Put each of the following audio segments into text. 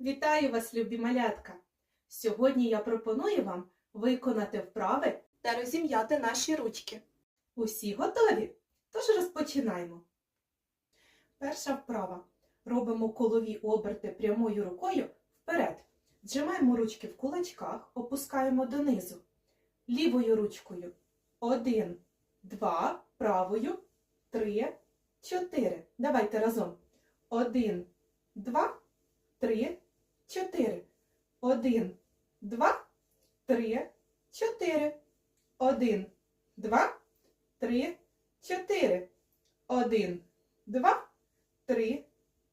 Вітаю вас, любі малятка! Сьогодні я пропоную вам виконати вправи та розім'яти наші ручки. Усі готові? Тож розпочинаємо. Перша вправа. Робимо колові оберти прямою рукою вперед. Зжимаємо ручки в кулачках, опускаємо донизу. Лівою ручкою. Один, два, правою, три, чотири. Давайте разом. Один, два, три, чотири. Один, два, три, чотири. Один, два, три, чотири. Один, два, три,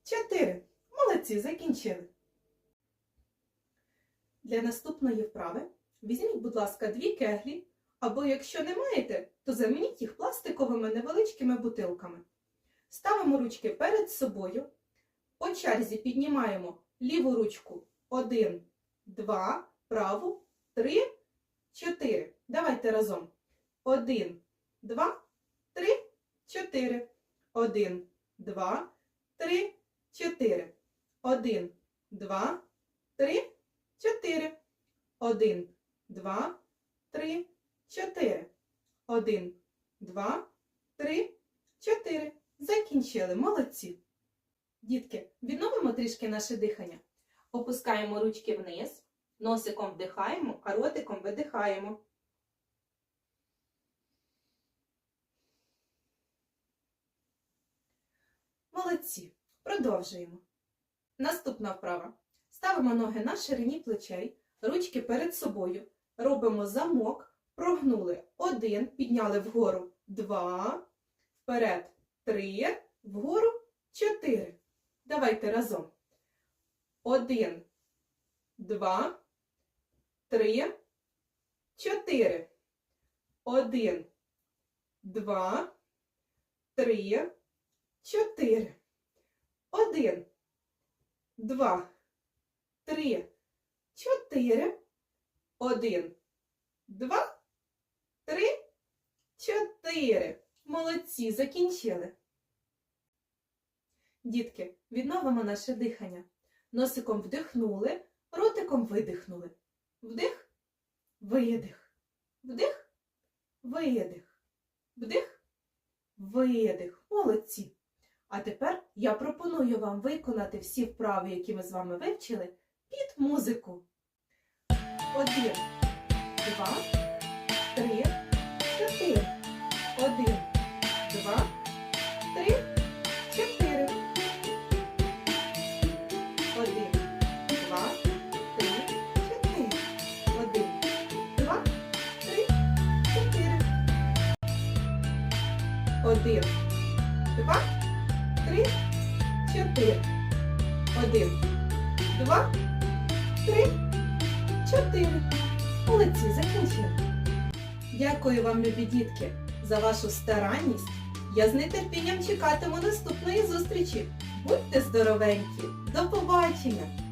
чотири. Молодці, закінчили. Для наступної вправи візьміть, будь ласка, дві кеглі, або якщо не маєте, то замініть їх пластиковими невеличкими бутилками. Ставимо ручки перед собою. По черзі піднімаємо ліву ручку 1, 2, праву, 3, 4. Давайте разом. 1, 2, 3, 4. 1, 2, 3, 4. 1, 2, 3, 4. 1, 2, 3, 4. 1, 2, 3, 4. Закінчили. Молодці. Дітки, відновимо трішки наше дихання. Опускаємо ручки вниз, носиком вдихаємо, а ротиком видихаємо. Молодці. Продовжуємо. Наступна вправа. Ставимо ноги на ширині плечей, ручки перед собою. Робимо замок, прогнули один, підняли вгору два, вперед три, вгору чотири. Давайте разом. Один, два, три, чотири. Один, два, три, чотири. Один, два, три, чотири. Один, два, три, чотири. Молодці, закінчили. Дітки, відновимо наше дихання. Носиком вдихнули, ротиком видихнули. Вдих, видих. Вдих, видих. Вдих, видих. Молодці. А тепер я пропоную вам виконати всі вправи, які ми з вами вивчили, під музику. Один, два, Один, два, три, чотири. Один, два, три, чотири. Молодці, закінчили. Дякую вам, любі дітки, за вашу старанність. Я з нетерпінням чекатиму наступної зустрічі. Будьте здоровенькі! До побачення!